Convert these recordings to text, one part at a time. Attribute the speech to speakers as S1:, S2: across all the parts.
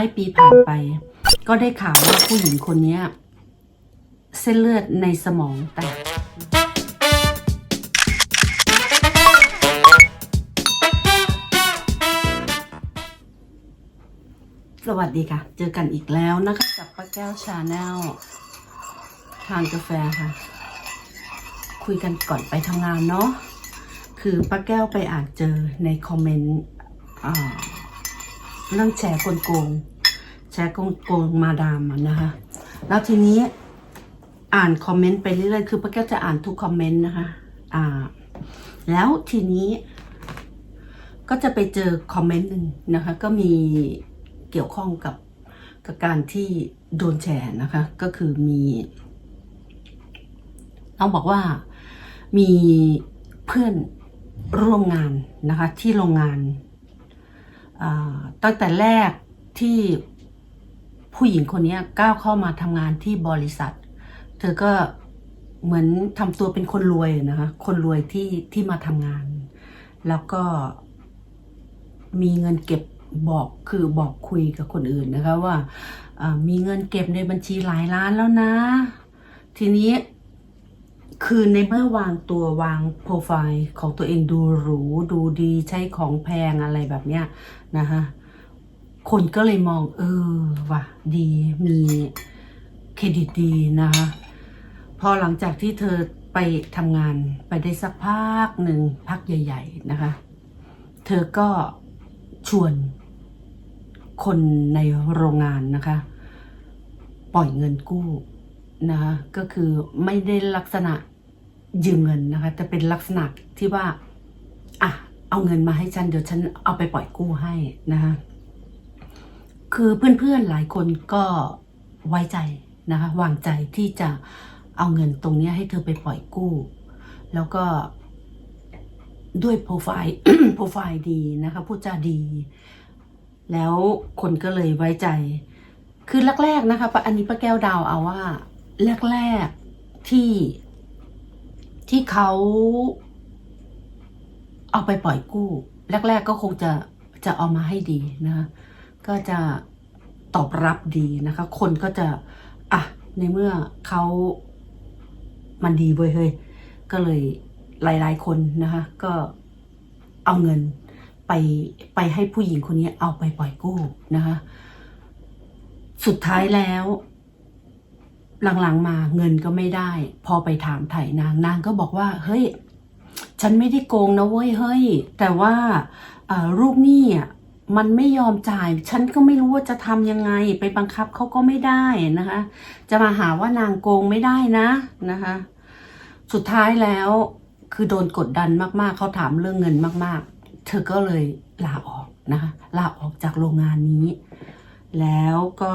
S1: ายปีผ่านไป ก็ได้ข่าวว่าผู้หญิงคนนี้เส้นเลือดในสมองแตกสวัสดีค่ะ เจอกันอีกแล้วนะคะ กับป้าแก้วชาแนลทานกาแฟค่ะ คุยกันก่อนไปทำงานเนาะคือป้าแก้วไปอ่านเจอในคอมเมนต์เรื่องแชร์กลโกง แชร์กลโกงมาดามนะคะ แล้วทีนี้อ่านคอมเมนต์ไปเรื่อยๆ คือป้าแก้วจะอ่านทุกคอมเมนต์นะคะ อ่า แล้วทีนี้ ก็จะไปเจอคอมเมนต์หนึ่งนะคะ ก็มีเกี่ยวข้องกับกับการที่โดนแชร์นะคะ ก็คือมีต้องบอกว่ามีเพื่อนร่วมงานนะคะที่โรงงานตั้งแต่แรกที่ ผู้หญิงคนนี้ก้าวเข้ามาทำงานที่บริษัท เธอก็เหมือนทำตัวเป็นคนรวยนะคะ คนรวยที่ที่มาทำงาน แล้วก็มีเงินเก็บบอกคือบอกคุยกับคนอื่นนะคะว่าอ่ามีเงินเก็บในบัญชีหลายล้านแล้วนะ ทีนี้คือในเมื่อวางตัววางโปรไฟล์ของตัวเองดูหรู ดูดีใช้ของแพงอะไรแบบเนี้ยนะคะ คนก็เลยมองเออว่ะดีมีเครดิตดีนะคะพอหลังจากที่เธอไปทำงานไปได้สักพักหนึ่งพักใหญ่ ๆนะคะ เธอก็ชวนคนในโรงงานนะคะ ปล่อยเงินกู้นะคะก็คือไม่ได้ลักษณะยืมเงินนะคะแต่เป็นลักษณะที่ว่าอะเอาเงินมาให้ฉันเดี๋ยวฉันเอาไปปล่อยกู้ให้นะคะ คือเพื่อนๆหลายคนก็ไว้ใจนะคะวางใจที่จะเอาเงินตรงนี้ให้เธอไปปล่อยกู้ แล้วก็ด้วยโปรไฟล์โปรไฟล์ดีนะคะพูดจาดี แล้วคนก็เลยไว้ใจ คือแรกๆนะคะปะอันนี้ป้าแก้วดาวเอาว่าแรกๆที่ที่เขาเอาไปปล่อยกู้ แรก ๆ ก็คงจะจะเอามาให้ดีนะคะ ก็จะตอบรับดีนะคะ คนก็จะ อะ ในเมื่อเขามันดีเว้ยเฮ้ยก็เลยหลาย ๆ คนนะคะ ก็เอาเงินไปไปให้ผู้หญิงคนนี้เอาไปปล่อยกู้นะคะ สุดท้ายแล้ว หลัง ๆ มาเงินก็ไม่ได้ พอไปถามไถ่นางนางก็บอกว่า เฮ้ย ฉันไม่ได้โกงนะเว้ยเฮ้ย แต่ว่าลูกหนี้อะ มันไม่ยอมจ่าย ฉันก็ไม่รู้ว่าจะทำยังไง ไปบังคับเขาก็ไม่ได้นะคะ จะมาหาว่านางโกงไม่ได้นะนะคะ สุดท้ายแล้วคือโดนกดดันมากๆ เขาถามเรื่องเงินมาก ๆ เธอก็เลยลาออกนะคะลาออกจากโรงงานนี้ แล้วก็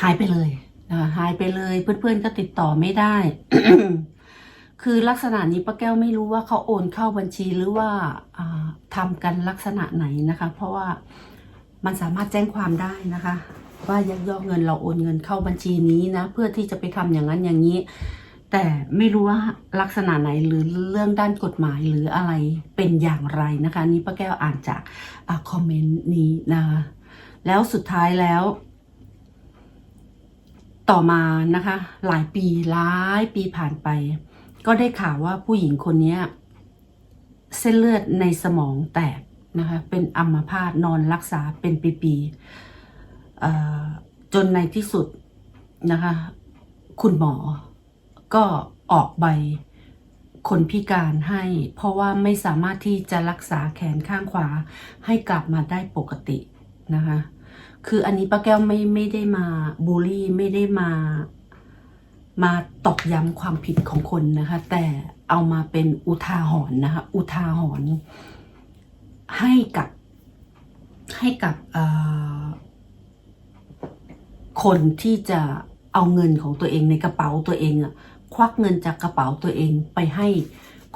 S1: หายไปเลยนะคะหายไปเลยเพื่อนๆก็ติดต่อไม่ได้ คือลักษณะนี้ป้าแก้วไม่รู้ว่าเขาโอนเข้าบัญชีหรือว่าอ่าทำกันลักษณะไหนนะคะ เพราะว่ามันสามารถแจ้งความได้นะคะ ว่ายักยอกเงินเราโอนเงินเข้าบัญชีนี้นะเพื่อที่จะไปทำอย่างนั้นอย่างนี้ แต่ไม่รู้ว่าลักษณะไหนหรือเรื่องด้านกฎหมายหรืออะไรเป็นอย่างไรนะคะ นี่ป้าแก้วอ่านจากอคอมเมนต์นี้นะคะแล้วสุดท้ายแล้วต่อมานะคะ หลายปีหลายปีผ่านไป ก็ได้ข่าวว่าผู้หญิงคนนี้เส้นเลือดในสมองแตกนะคะเป็นอัมพาตนอนรักษาเป็นปีๆจนในที่สุดนะคะคุณหมอก็ออกใบคนพิการให้ เพราะว่าไม่สามารถที่จะรักษาแขนข้างขวาให้กลับมาได้ปกตินะคะคืออันนี้ป้าแก้วไม่ไม่ได้มาบูลลี่ไม่ได้มา มาตอกย้ำความผิดของคนนะคะ แต่เอามาเป็นอุทาหรณ์นะคะ อุทาหรณ์ให้กับให้กับคนที่จะเอาเงินของตัวเองในกระเป๋าตัวเองอะควักเงินจากกระเป๋าตัวเองไปให้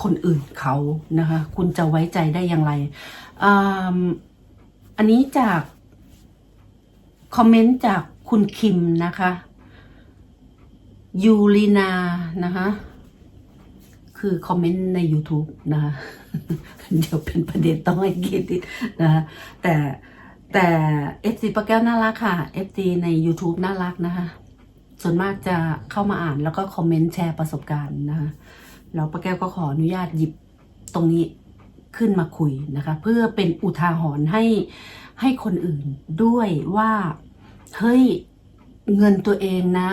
S1: คนอื่นเขานะคะ คุณจะไว้ใจได้อย่างไรออันนี้จาก คอมเมนต์จากคุณคิมนะคะ ยูลีนานะคะ คือคอมเมนต์ใน YouTube นะคะเดี๋ยวเป็นประเด็นต้องให้คิดนะคะแต่แต่ FC ป้าแก้วน่ารักค่ะ FC ใน YouTube น่ารักนะคะ ส่วนมากจะเข้ามาอ่านแล้วก็คอมเมนต์แชร์ประสบการณ์นะคะแล้วป้าแก้วก็ขออนุญาตหยิบตรงนี้ขึ้นมาคุยนะคะ เพื่อเป็นอุทาหรณ์ให้ให้คนอื่นด้วยว่า เฮ้ย เงินตัวเองนะ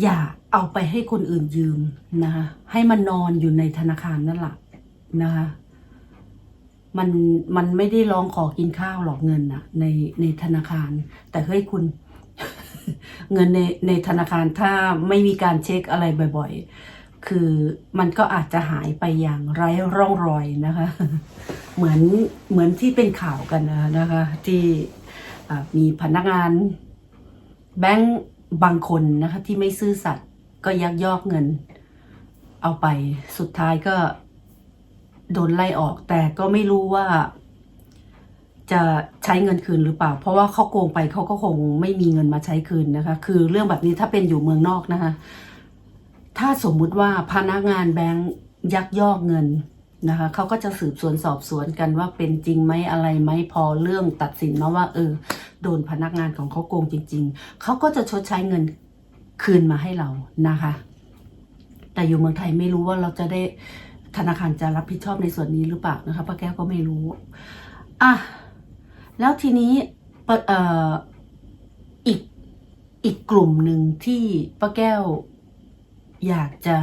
S1: อย่าเอาไปให้คนอื่นยืมนะคะให้มันนอนอยู่ในธนาคารนั่นแหละนะคะมันมันไม่ได้ร้องขอกินข้าวหรอกเงินอะในในธนาคาร แต่เฮ้ยคุณ เงินในในธนาคารถ้าไม่มีการเช็คอะไรบ่อยๆ คือมันก็อาจจะหายไปอย่างไร้ร่องรอยนะคะ เหมือนเหมือนที่เป็นข่าวกันนะคะ ที่มีพนักงานแบงก์ บางคนนะคะที่ไม่ซื่อสัตย์ก็ยักยอกเงิน เอาไปสุดท้ายก็โดนไล่ออก แต่ก็ไม่รู้ว่า จะใช้เงินคืนหรือเปล่า เพราะว่าเขาโกงไปเขาก็คงไม่มีเงินมาใช้คืนนะคะ คือเรื่องแบบนี้ถ้าเป็นอยู่เมืองนอกนะคะ ถ้าสมมุติว่าพนักงานแบงก์ยักยอกเงินนะคะเขาก็จะสืบสวนสอบสวนกันว่าเป็นจริงไหมอะไรไหมพอเรื่องตัดสินมาว่า เออ โดนพนักงานของเขาโกงจริง ๆ เขาก็จะชดใช้เงินคืนมาให้เรานะคะ แต่อยู่เมืองไทยไม่รู้ว่าเราจะได้ธนาคารจะรับผิดชอบในส่วนนี้หรือเปล่านะคะป้าแก้วก็ไม่รู้อะแล้วทีนี้เอ่ออีกอีกกลุ่มหนึ่งที่ป้าแก้วอยากจะ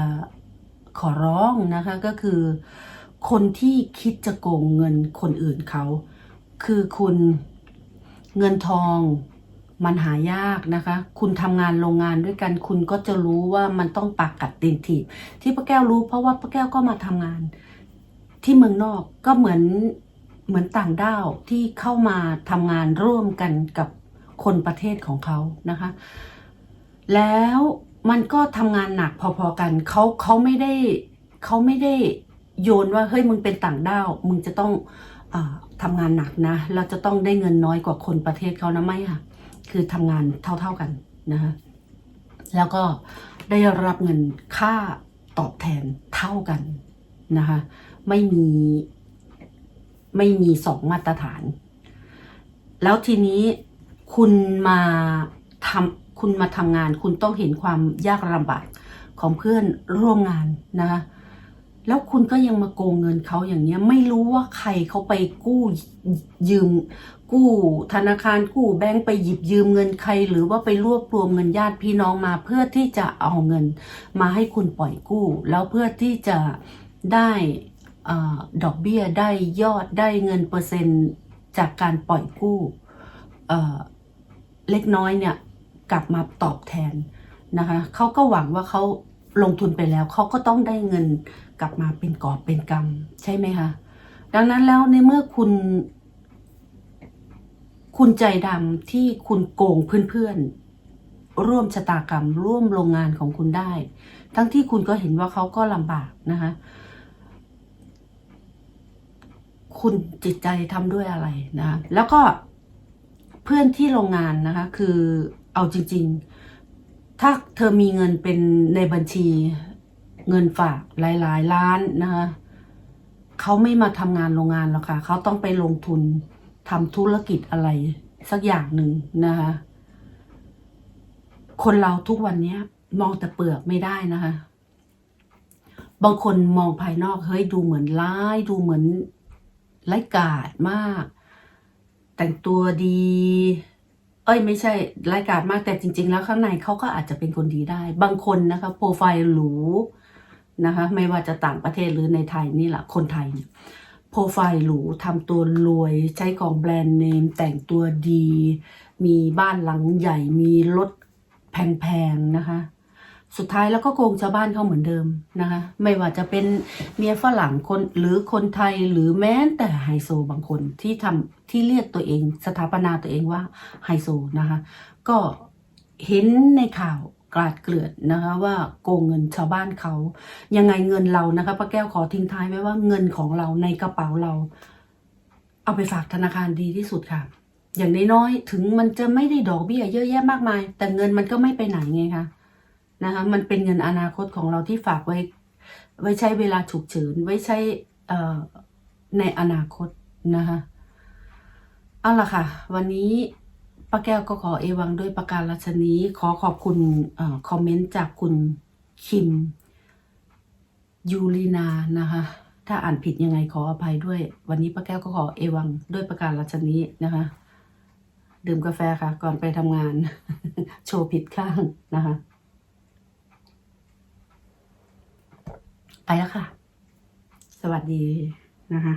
S1: ขอร้องนะคะก็คือ คนที่คิดจะโกงเงินคนอื่นเขา คือคุณ เงินทองมันหายากนะคะ คุณทำงานโรงงานด้วยกัน คุณก็จะรู้ว่ามันต้องปากกัดตีนถีบที่ป้าแก้วรู้เพราะว่าป้าแก้วก็มาทำงาน ที่เมืองนอกก็เหมือนเหมือนต่างด้าวที่เข้ามาทำงานร่วมกันกับคนประเทศของเขานะคะ แล้วมันก็ทำงานหนักพอๆกันเขาเขาไม่ได้เขาไม่ได้โยนว่าเฮ้ยมึงเป็นต่างด้าว มึงจะต้องอ ทำงานหนักนะเราจะต้องได้เงินน้อยกว่าคนประเทศเขานะไม่ค่ะ คือทำงานเท่าๆกันนะคะแล้วก็ได้รับเงินค่าตอบแทนเท่ากันนะคะไม่มีไม่มีสองมาตรฐาน แล้วทีนี้คุณมาทำคุณมาทำงาน คุณต้องเห็นความยากลำบากของเพื่อนร่วมงานนะคะ แล้วคุณก็ยังมาโกงเงินเขาอย่างเนี้ย ไม่รู้ว่าใครเขาไปกู้ยืม กู้ธนาคารกู้แบงก์ไปหยิบยืมเงินใคร หรือว่าไปรวบรวมเงินญาติพี่น้องมา เพื่อที่จะเอาเงินมาให้คุณปล่อยกู้ แล้วเพื่อที่จะได้อดอกเบี้ยได้ยอดได้เงินเปอร์เซ็นต์จากการปล่อยกู้เล็กน้อยเนี่ยกลับมาตอบแทนนะคะเขาก็หวังว่าเขาลงทุนไปแล้วเขาก็ต้องได้เงิน กลับมาเป็นกอบเป็นกำใช่ไหมคะดังนั้นแล้วในเมื่อคุณ คุณใจดำที่คุณโกงเพื่อนๆ ร่วมชะตากรรม ร่วมโรงงานของคุณได้ ทั้งที่คุณก็เห็นว่าเขาก็ลำบากนะคะคุณจิตใจทำด้วยอะไรนะคะแล้วก็เพื่อนที่โรงงานนะคะ คือเอาจริง ๆ ถ้าเธอมีเงินเป็นในบัญชี เงินฝากหลายๆล้านนะคะเขาไม่มาทำงานโรงงานหรอกค่ะเขาต้องไปลงทุนทำธุรกิจอะไร สักอย่างหนึ่งนะคะคนเราทุกวันนี้มองแต่เปลือกไม่ได้นะคะ บางคนมองภายนอกเฮ้ยดูเหมือนร้าย ดูเหมือนไร้กาดมาก แต่งตัวดี เอ้ยไม่ใช่ไร้กาดมากแต่จริง ๆ แล้วข้างในเขาก็อาจจะเป็นคนดีได้ บางคนนะคะโปรไฟล์หรู นะคะไม่ว่าจะต่างประเทศหรือในไทยนี่แหละคนไทยเนี่ยโปรไฟล์หรูทำตัวรวยใช้ของแบรนด์เนม แต่งตัวดี มีบ้านหลังใหญ่มีรถแพงๆนะคะสุดท้ายแล้วก็โกงชาวบ้านเขาเหมือนเดิมนะคะ ไม่ว่าจะเป็นเมียฝรั่งคนหรือคนไทยหรือแม้แต่ไฮโซบางคนที่ทำที่เรียกตัวเอง สถาปนาตัวเองว่าไฮโซนะคะ ก็เห็นในข่าว กลาดเกลื่อนนะคะว่าโกงเงินชาวบ้านเขายังไงเงินเรานะคะป้าแก้วขอทิ้งท้ายไว้ว่าเงินของเราในกระเป๋าเรา เอาไปฝากธนาคารดีที่สุดค่ะ อย่างน้อยๆถึงมันจะไม่ได้ดอกเบี้ยเยอะแยะมากมาย แต่เงินมันก็ไม่ไปไหนไงคะนะคะมันเป็นเงินอนาคตของเราที่ฝากไว้ ไว้ใช้เวลาฉุกเฉินไว้ใช้ในอนาคตนะคะเอาล่ะค่ะ วันนี้ ป้าแก้วก็ขอเอวังด้วยประการรัชนี้ขอขอบคุณอคอมเมนต์จากคุณคิม ยูลีนานะคะ ถ้าอ่านผิดยังไงขออภัยด้วย วันนี้ป้าแก้วก็ขอเอวังด้วยประการรัชนี้นะคะ ดื่มกาแฟค่ะ ก่อนไปทำงาน โชว์ผิดข้างนะคะ ไปแล้วค่ะ สวัสดีนะคะ